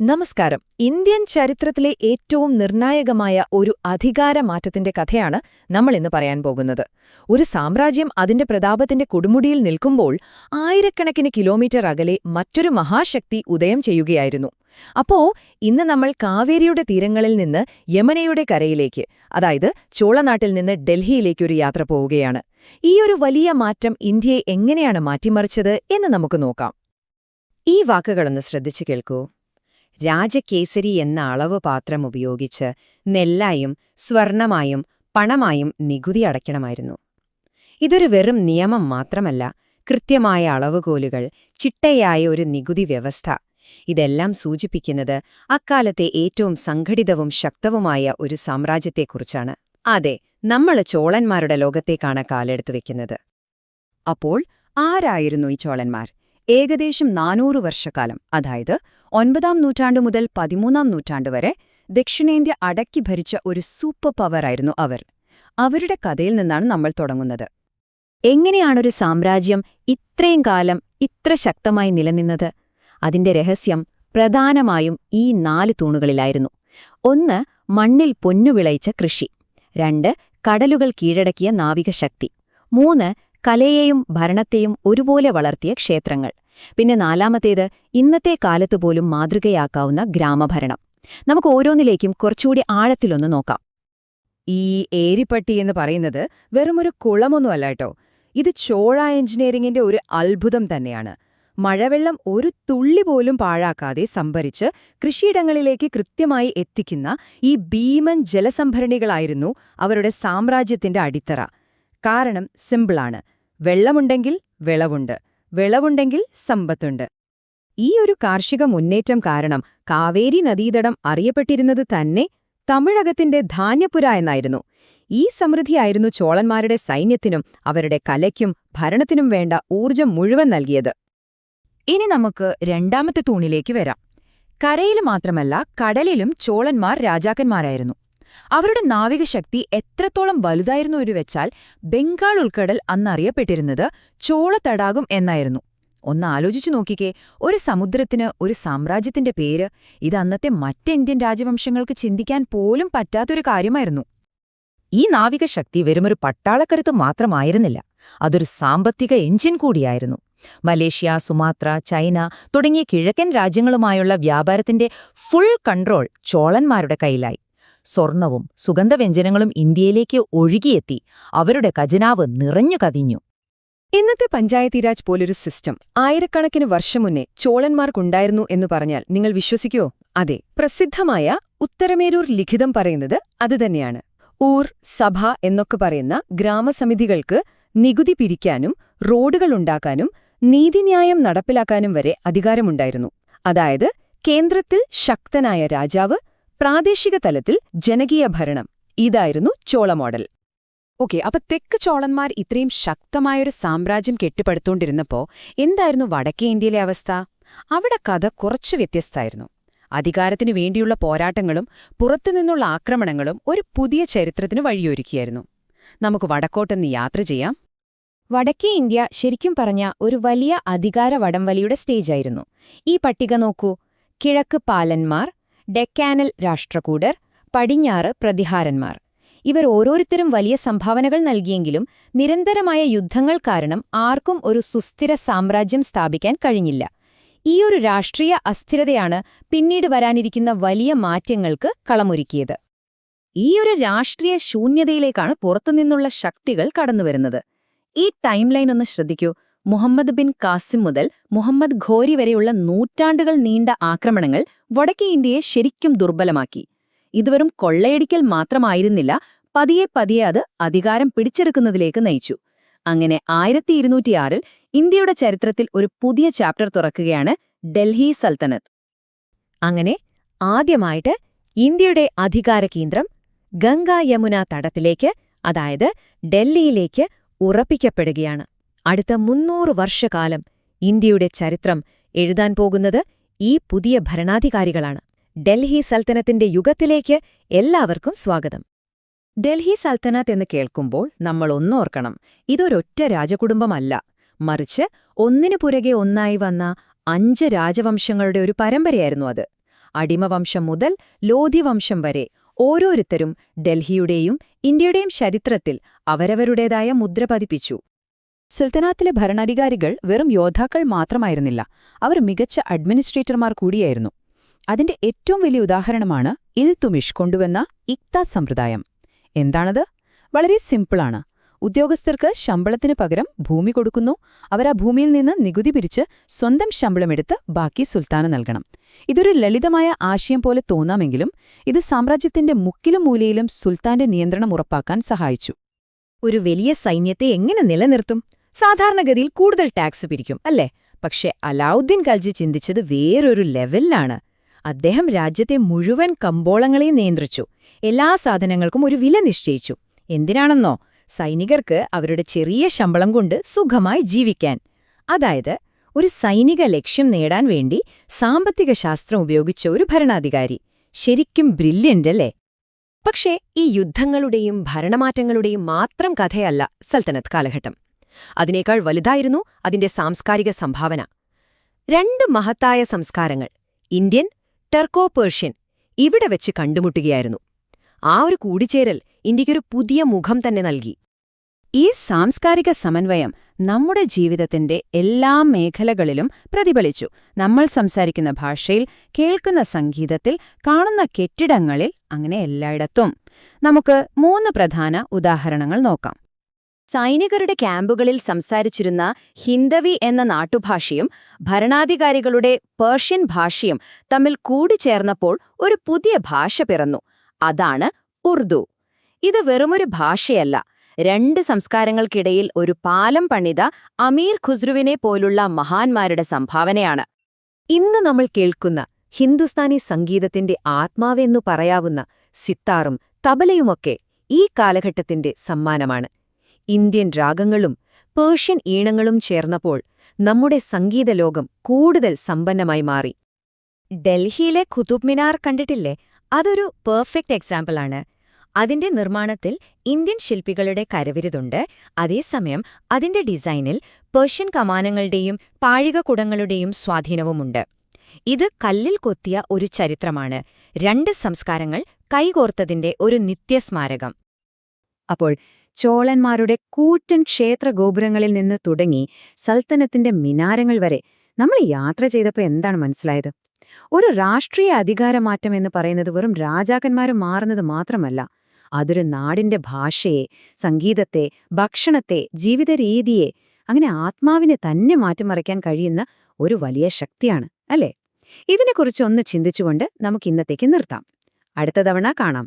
നമസ്കാരം. ഇന്ത്യൻ ചരിത്രത്തിലെ ഏറ്റവും നിർണായകമായ ഒരു അധികാരമാറ്റത്തിന്റെ കഥയാണ് നമ്മൾ ഇന്ന് പറയാൻ പോകുന്നത്. ഒരു സാമ്രാജ്യം അതിന്റെ പ്രതാപത്തിന്റെ കൊടുമുടിയിൽ നിൽക്കുമ്പോൾ ആയിരക്കണക്കിന് കിലോമീറ്റർ അകലെ മറ്റൊരു മഹാശക്തി ഉദയം ചെയ്യുകയായിരുന്നു. അപ്പോ ഇന്ന് നമ്മൾ കാവേരിയുടെ തീരങ്ങളിൽ നിന്ന് യമനയുടെ കരയിലേക്ക് അതായത് ചോളനാട്ടിൽ നിന്ന് ഡൽഹിയിലേക്കൊരു യാത്ര പോവുകയാണ്. ഈ ഒരു വലിയ മാറ്റം ഇന്ത്യയെ എങ്ങനെയാണ് മാറ്റിമറിച്ചത് എന്ന് നമുക്ക് നോക്കാം. ഈ വാക്കുകളൊന്ന് ശ്രദ്ധിച്ചു കേൾക്കൂ. രാജകേസരി എന്ന അളവ് പാത്രം ഉപയോഗിച്ച് നെല്ലായും സ്വർണമായും പണമായും നികുതി അടയ്ക്കണമായിരുന്നു. ഇതൊരു വെറും നിയമം മാത്രമല്ല കൃത്യമായ അളവുകോലുകൾ ചിട്ടയായ ഒരു നികുതി വ്യവസ്ഥ. ഇതെല്ലാം സൂചിപ്പിക്കുന്നത് അക്കാലത്തെ ഏറ്റവും സംഘടിതവും ശക്തവുമായ ഒരു സാമ്രാജ്യത്തെക്കുറിച്ചാണ്. അതെ നമ്മൾ ചോളന്മാരുടെ ലോകത്തേക്കാണ് കാലെടുത്തു വെക്കുന്നത്. അപ്പോൾ ആരായിരുന്നു ഈ ചോളന്മാർ? ഏകദേശം നാനൂറ് വർഷക്കാലം അതായത് ഒൻപതാം നൂറ്റാണ്ടു മുതൽ പതിമൂന്നാം നൂറ്റാണ്ടു വരെ ദക്ഷിണേന്ത്യ അടക്കി ഭരിച്ച ഒരു സൂപ്പർ പവറായിരുന്നു അവർ. അവരുടെ കഥയിൽ നിന്നാണ് നമ്മൾ തുടങ്ങുന്നത്. എങ്ങനെയാണൊരു സാമ്രാജ്യം ഇത്രയും കാലം ഇത്ര ശക്തമായി നിലനിന്നത്? അതിന്റെ രഹസ്യം പ്രധാനമായും ഈ നാല് തൂണുകളിലായിരുന്നു. ഒന്ന് മണ്ണിൽ പൊന്നുവിളയിച്ച കൃഷി. രണ്ട് കടലുകൾ കീഴടക്കിയ നാവികശക്തി. മൂന്ന് കലയെയും ഭരണത്തെയും ഒരുപോലെ വളർത്തിയ ക്ഷേത്രങ്ങൾ. പിന്നെ നാലാമത്തേത് ഇന്നത്തെ കാലത്തുപോലും മാതൃകയാക്കാവുന്ന ഗ്രാമഭരണം. നമുക്ക് ഓരോന്നിലേക്കും കുറച്ചുകൂടി ആഴത്തിലൊന്ന് നോക്കാം. ഈ ഏരിപ്പട്ടി എന്ന് പറയുന്നത് വെറുമൊരു കുളമൊന്നുമല്ല കേട്ടോ ഇത് ചോഴ എഞ്ചിനീയറിംഗിന്റെ ഒരു അത്ഭുതം തന്നെയാണ്. മഴവെള്ളം ഒരു തുള്ളി പോലും പാഴാക്കാതെ സംഭരിച്ച് കൃഷിയിടങ്ങളിലേക്ക് കൃത്യമായി എത്തിക്കുന്ന ഈ ഭീമൻ ജലസംഭരണികളായിരുന്നു അവരുടെ സാമ്രാജ്യത്തിന്റെ അടിത്തറ. കാരണം സിമ്പിളാണ്. വെള്ളമുണ്ടെങ്കിൽ വിളവുണ്ട്. വിളവുണ്ടെങ്കിൽ സമ്പത്തുണ്ട്. ഈ ഒരു കാർഷിക മുന്നേറ്റം കാരണം കാവേരി നദീതടം അറിയപ്പെട്ടിരുന്നത് തന്നെ തമിഴകത്തിന്റെ ധാന്യപുര എന്നായിരുന്നു. ഈ സമൃദ്ധിയായിരുന്നു ചോളന്മാരുടെ സൈന്യത്തിനും അവരുടെ കലയ്ക്കും ഭരണത്തിനും വേണ്ട ഊർജം മുഴുവൻ നൽകിയത്. ഇനി നമുക്ക് രണ്ടാമത്തെ തൂണിലേക്ക് വരാം. കരയിൽ മാത്രമല്ല കടലിലും ചോളന്മാർ രാജാക്കന്മാരായിരുന്നു. അവരുടെ നാവികശക്തി എത്രത്തോളം വലുതായിരുന്നു ഒരു വെച്ചാൽ ബംഗാൾ ഉൾക്കടൽ അന്നറിയപ്പെട്ടിരുന്നത് ചോള ചോളത്തടാകം എന്നായിരുന്നു. ഒന്ന് ആലോചിച്ചു നോക്കിക്കേ ഒരു സമുദ്രത്തിന് ഒരു സാമ്രാജ്യത്തിന്റെ പേര് ഇത് അന്നത്തെ മറ്റ് ഇന്ത്യൻ രാജവംശങ്ങൾക്ക് ചിന്തിക്കാൻ പോലും പറ്റാത്തൊരു കാര്യമായിരുന്നു. ഈ നാവികശക്തി വെറുമൊരു പട്ടാളക്കരുത്ത് മാത്രമായിരുന്നില്ല അതൊരു സാമ്പത്തിക എഞ്ചിൻ കൂടിയായിരുന്നു. മലേഷ്യ സുമാത്ര ചൈന തുടങ്ങിയ കിഴക്കൻ രാജ്യങ്ങളുമായുള്ള വ്യാപാരത്തിന്റെ ഫുൾ കൺട്രോൾ ചോളന്മാരുടെ കയ്യിലായി. സ്വർണവും സുഗന്ധവ്യഞ്ജനങ്ങളും ഇന്ത്യയിലേക്ക് ഒഴുകിയെത്തി. അവരുടെ ഖജനാവ് നിറഞ്ഞു കതിഞ്ഞു ഇന്നത്തെ പഞ്ചായത്തീരാജ് പോലൊരു സിസ്റ്റം. ആയിരക്കണക്കിന് വർഷം മുന്നേ ചോളന്മാർക്കുണ്ടായിരുന്നു എന്ന് പറഞ്ഞാൽ നിങ്ങൾ വിശ്വസിക്കുമോ അതെ പ്രസിദ്ധമായ ഉത്തരമേരൂർ ലിഖിതം പറയുന്നത് അതുതന്നെയാണ് ഊർ സഭ എന്നൊക്കെ പറയുന്ന ഗ്രാമസമിതികൾക്ക് നികുതി പിരിക്കാനും റോഡുകളുണ്ടാക്കാനും നീതിന്യായം നടപ്പിലാക്കാനും വരെ അധികാരമുണ്ടായിരുന്നു. അതായത് കേന്ദ്രത്തിൽ ശക്തനായ രാജാവ് പ്രാദേശിക തലത്തിൽ ജനകീയ ഭരണം. ഇതായിരുന്നു ചോള മോഡൽ. ഓക്കെ അപ്പൊ തെക്ക് ചോളന്മാർ ഇത്രയും ശക്തമായൊരു സാമ്രാജ്യം കെട്ടിപ്പടുത്തോണ്ടിരുന്നപ്പോ എന്തായിരുന്നു വടക്കേ ഇന്ത്യയിലെ അവസ്ഥ? അവിടെ കഥ കുറച്ചു വ്യത്യസ്തമായിരുന്നു. അധികാരത്തിനു വേണ്ടിയുള്ള പോരാട്ടങ്ങളും പുറത്തുനിന്നുള്ള ആക്രമണങ്ങളും ഒരു പുതിയ ചരിത്രത്തിന് വഴിയൊരുക്കിയായിരുന്നു. നമുക്ക് വടക്കോട്ടെന്ന് യാത്ര ചെയ്യാം. വടക്കേ ഇന്ത്യ ശരിക്കും പറഞ്ഞ ഒരു വലിയ അധികാര വടംവലിയുടെ സ്റ്റേജായിരുന്നു. ഈ പട്ടിക നോക്കൂ. കിഴക്ക് പാലന്മാർ ഡെക്കാനൽ രാഷ്ട്രകൂടർ പടിഞ്ഞാറ് പ്രതിഹാരന്മാർ. ഇവർ ഓരോരുത്തരും വലിയ സംഭാവനകൾ നൽകിയെങ്കിലും നിരന്തരമായ യുദ്ധങ്ങൾ കാരണം ആർക്കും ഒരു സുസ്ഥിര സാമ്രാജ്യം സ്ഥാപിക്കാൻ കഴിഞ്ഞില്ല. ഈയൊരു രാഷ്ട്രീയ അസ്ഥിരതയാണ് പിന്നീട് വരാനിരിക്കുന്ന വലിയ മാറ്റങ്ങൾക്ക് കളമൊരുക്കിയത്. ഈയൊരു രാഷ്ട്രീയ ശൂന്യതയിലേക്കാണ് പുറത്തുനിന്നുള്ള ശക്തികൾ കടന്നുവരുന്നത്. ഈ ടൈം ലൈൻ ഒന്ന് ശ്രദ്ധിക്കൂ. മുഹമ്മദ് ബിൻ കാസിം മുതൽ മുഹമ്മദ് ഘോരി വരെയുള്ള നൂറ്റാണ്ടുകൾ നീണ്ട ആക്രമണങ്ങൾ വടക്കേ ഇന്ത്യയെ ശരിക്കും ദുർബലമാക്കി. ഇതുവരും കൊള്ളയടിക്കൽ മാത്രമായിരുന്നില്ല പതിയെ പതിയെ അത് അധികാരം പിടിച്ചെടുക്കുന്നതിലേക്ക് നയിച്ചു. അങ്ങനെ ആയിരത്തി ഇരുന്നൂറ്റിയാറിൽ ഇന്ത്യയുടെ ചരിത്രത്തിൽ ഒരു പുതിയ ചാപ്റ്റർ തുറക്കുകയാണ് ഡൽഹി സൽത്തനത്ത്. അങ്ങനെ ആദ്യമായിട്ട് ഇന്ത്യയുടെ അധികാര കേന്ദ്രം ഗംഗാ യമുന തടത്തിലേക്ക് അതായത് ഡൽഹിയിലേക്ക് ഉറപ്പിക്കപ്പെടുകയാണ്. അടുത്ത മുന്നൂറ് വർഷകാലം ഇന്ത്യയുടെ ചരിത്രം എഴുതാൻ പോകുന്നത് ഈ പുതിയ ഭരണാധികാരികളാണ്. ഡൽഹി സൽത്തനത്തിന്റെ യുഗത്തിലേക്ക് എല്ലാവർക്കും സ്വാഗതം. ഡൽഹി സൽത്തനത്ത് എന്ന് കേൾക്കുമ്പോൾ നമ്മൾ ഒന്നോർക്കണം ഇതൊരൊറ്റ രാജകുടുംബമല്ല. മറിച്ച് ഒന്നിനു പുറകെ ഒന്നായി വന്ന അഞ്ച് രാജവംശങ്ങളുടെ ഒരു പരമ്പരയായിരുന്നു അത്. അടിമവംശം മുതൽ ലോധിവംശം വരെ ഓരോരുത്തരും ഡൽഹിയുടെയും ഇന്ത്യയുടെയും ചരിത്രത്തിൽ അവരവരുടേതായ മുദ്ര പതിപ്പിച്ചു. സുൽത്തനാത്തിലെ ഭരണാധികാരികൾ വെറും യോദ്ധാക്കൾ മാത്രമായിരുന്നില്ല. അവർ മികച്ച അഡ്മിനിസ്ട്രേറ്റർമാർ കൂടിയായിരുന്നു. അതിന്റെ ഏറ്റവും വലിയ ഉദാഹരണമാണ് ഇൽ തുമിഷ് കൊണ്ടുവന്ന ഇക്ത സമ്പ്രദായം. എന്താണത്? വളരെ സിമ്പിളാണ്. ഉദ്യോഗസ്ഥർക്ക് ശമ്പളത്തിന് പകരം ഭൂമി കൊടുക്കുന്നു. അവർ ആ ഭൂമിയിൽ നിന്ന് നികുതി പിരിച്ച് സ്വന്തം ശമ്പളമെടുത്ത് ബാക്കി സുൽത്താന് നൽകണം. ഇതൊരു ലളിതമായ ആശയം പോലെ തോന്നാമെങ്കിലും ഇത് സാമ്രാജ്യത്തിന്റെ മുക്കിലും മൂലയിലും സുൽത്താന്റെ നിയന്ത്രണം ഉറപ്പാക്കാൻ സഹായിച്ചു. ഒരു വലിയ സൈന്യത്തെ എങ്ങനെ നിലനിർത്തും? സാധാരണഗതിയിൽ കൂടുതൽ ടാക്സ് പിരിക്കും അല്ലേ? പക്ഷെ അലാവുദ്ദീൻ ഖൽജി ചിന്തിച്ചത് വേറൊരു ലെവലിലാണ്. അദ്ദേഹം രാജ്യത്തെ മുഴുവൻ കമ്പോളങ്ങളെയും നിയന്ത്രിച്ചു. എല്ലാ സാധനങ്ങൾക്കും ഒരു വില നിശ്ചയിച്ചു. എന്തിനാണെന്നോ? സൈനികർക്ക് അവരുടെ ചെറിയ ശമ്പളം കൊണ്ട് സുഖമായി ജീവിക്കാൻ. അതായത് ഒരു സൈനിക ലക്ഷ്യം നേടാൻ വേണ്ടി സാമ്പത്തിക ശാസ്ത്രം ഉപയോഗിച്ച ഒരു ഭരണാധികാരി. ശരിക്കും ബ്രില്യന്റ് അല്ലേ? പക്ഷേ ഈ യുദ്ധങ്ങളുടെയും ഭരണമാറ്റങ്ങളുടെയും മാത്രം കഥയല്ല സൽത്തനത്ത് കാലഘട്ടം. അതിനേക്കാൾ വലുതായിരുന്നു അതിന്റെ സാംസ്കാരിക സംഭാവന. രണ്ട് മഹത്തായ സംസ്കാരങ്ങൾ ഇന്ത്യൻ ടെർക്കോ പേർഷ്യൻ ഇവിടെ വെച്ച് കണ്ടുമുട്ടുകയായിരുന്നു. ആ ഒരു കൂടിച്ചേരൽ ഇന്ത്യയ്ക്കൊരു പുതിയ മുഖം തന്നെ നൽകി. ഈ സാംസ്കാരിക സമന്വയം നമ്മുടെ ജീവിതത്തിന്റെ എല്ലാ മേഖലകളിലും പ്രതിഫലിച്ചു. നമ്മൾ സംസാരിക്കുന്ന ഭാഷയിൽ കേൾക്കുന്ന സംഗീതത്തിൽ കാണുന്ന കെട്ടിടങ്ങളിൽ അങ്ങനെ എല്ലായിടത്തും. നമുക്ക് മൂന്ന് പ്രധാന ഉദാഹരണങ്ങൾ നോക്കാം. സൈനികരുടെ ക്യാമ്പുകളിൽ സംസാരിച്ചിരുന്ന ഹിന്ദവി എന്ന നാട്ടുഭാഷയും ഭരണാധികാരികളുടെ പേർഷ്യൻ ഭാഷയും തമ്മിൽ കൂടിച്ചേർന്നപ്പോൾ ഒരു പുതിയ ഭാഷ പിറന്നു. അതാണ് ഉർദു. ഇത് വെറുമൊരു ഭാഷയല്ല. രണ്ട് സംസ്കാരങ്ങൾക്കിടയിൽ ഒരു പാലം പണിത അമീർ ഖുസ്രുവിനെ പോലുള്ള മഹാന്മാരുടെ സംഭാവനയാണ്. ഇന്ന് നമ്മൾ കേൾക്കുന്ന ഹിന്ദുസ്ഥാനി സംഗീതത്തിന്റെ ആത്മാവെന്നു പറയാവുന്ന സിത്താറും തബലയുമൊക്കെ ഈ കാലഘട്ടത്തിന്റെ സമ്മാനമാണ്. ഇന്ത്യൻ രാഗങ്ങളും പേർഷ്യൻ ഈണങ്ങളും ചേർന്നപ്പോൾ നമ്മുടെ സംഗീതലോകം കൂടുതൽ സമ്പന്നമായി മാറി. ഡൽഹിയിലെ ഖുതുബ് മിനാർ കണ്ടിട്ടില്ലേ? അതൊരു പെർഫെക്റ്റ് എക്സാമ്പിളാണ്. അതിന്റെ നിർമ്മാണത്തിൽ ഇന്ത്യൻ ശില്പികളുടെ കരവിരുതുണ്ട്. അതേസമയം അതിന്റെ ഡിസൈനിൽ പേർഷ്യൻ കമാനങ്ങളുടെയും പാഴികക്കുടങ്ങളുടെയും സ്വാധീനവുമുണ്ട്. ഇത് കല്ലിൽ കൊത്തിയ ഒരു ചരിത്രമാണ്. രണ്ട് സംസ്കാരങ്ങൾ കൈകോർത്തതിന്റെ ഒരു നിത്യസ്മാരകം. അപ്പോൾ ചോളന്മാരുടെ കൂറ്റൻ ക്ഷേത്ര ഗോപുരങ്ങളിൽ നിന്ന് തുടങ്ങി സൽത്തനത്തിന്റെ മിനാരങ്ങൾ വരെ നമ്മൾ യാത്ര ചെയ്തപ്പോൾ എന്താണ് മനസ്സിലായത്? ഒരു രാഷ്ട്രീയ അധികാരമാറ്റം എന്ന് പറയുന്നത് വെറും രാജാക്കന്മാരും മാറുന്നത് മാത്രമല്ല. അതൊരു നാടിന്റെ ഭാഷയെ സംഗീതത്തെ ഭക്ഷണത്തെ ജീവിത രീതിയെ അങ്ങനെ ആത്മാവിനെ തന്നെ മാറ്റിമറിക്കാൻ കഴിയുന്ന ഒരു വലിയ ശക്തിയാണ് അല്ലേ? ഇതിനെക്കുറിച്ച് ഒന്ന് ചിന്തിച്ചുകൊണ്ട് നമുക്ക് ഇന്നത്തേക്ക് നിർത്താം. അടുത്ത തവണ കാണാം.